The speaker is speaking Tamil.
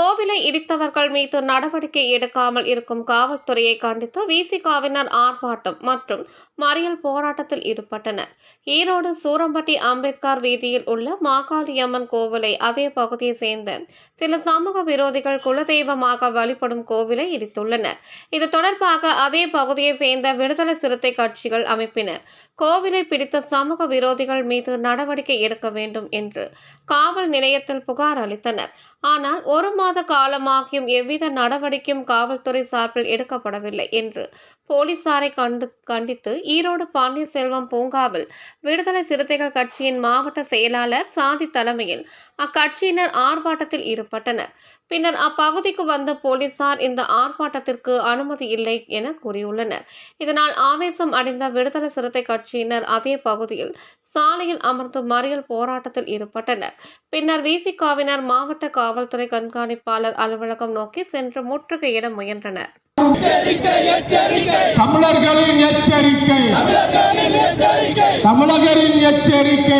கோவிலை இடித்தவர்கள் மீது நடவடிக்கை எடுக்காமல் இருக்கும் காவல்துறையை கண்டித்து விசிகாவினர் ஆர்ப்பாட்டம் மற்றும் மறியல் போராட்டத்தில் ஈடுபட்டனர். ஈரோடு சூரம்பட்டி அம்பேத்கர் வீதியில் உள்ள மாகாளியம்மன் கோவிலை அதே பகுதியை சேர்ந்த சில சமூக விரோதிகள் குலதெய்வமாக வழிபடும் கோவிலை இடித்துள்ளனர். இது தொடர்பாக அதே பகுதியை சேர்ந்த விடுதலை சிறுத்தை கட்சிகள் அமைப்பினர். கோவிலை பிடித்த சமூக விரோதிகள் மீது நடவடிக்கை எடுக்க வேண்டும் என்று காவல் நிலையத்தில் புகார் அளித்தனர். ஆனால் ஒரு மாத காலமாகியும் எவ்வித நடவடிக்கையும் காவல்துறை சார்பில் எடுக்கப்படவில்லை என்று போலீசாரை கண்டு கண்டித்து ஈரோடு பாண்டியசெல்வம் பூங்காவில் விடுதலை சிறுத்தைகள் கட்சியின் மாவட்ட செயலாளர் சாதி தலைமையில் அக்கட்சியினர் ஆர்ப்பாட்டத்தில் ஈடுபட்டனர். பின்னர் அப்பகுதிக்கு வந்த போலீசார் இந்த ஆர்ப்பாட்டத்திற்கு அனுமதி இல்லை என கூறியுள்ளனர். இதனால் ஆவேசம் அடைந்த விடுதலை சிறுத்தை கட்சியினர் அதே பகுதியில் சாலையில் அமர்ந்து மறியல் போராட்டத்தில் ஈடுபட்டனர். பின்னர் விசிகாவினர் மாவட்ட காவல்துறை கண்காணிப்பாளர் அலுவலகம் நோக்கி சென்று முற்றுகையிட முயன்றனர். தமிழர்களின் எச்சரிக்கை. தமிழர்களின் எச்சரிக்கை.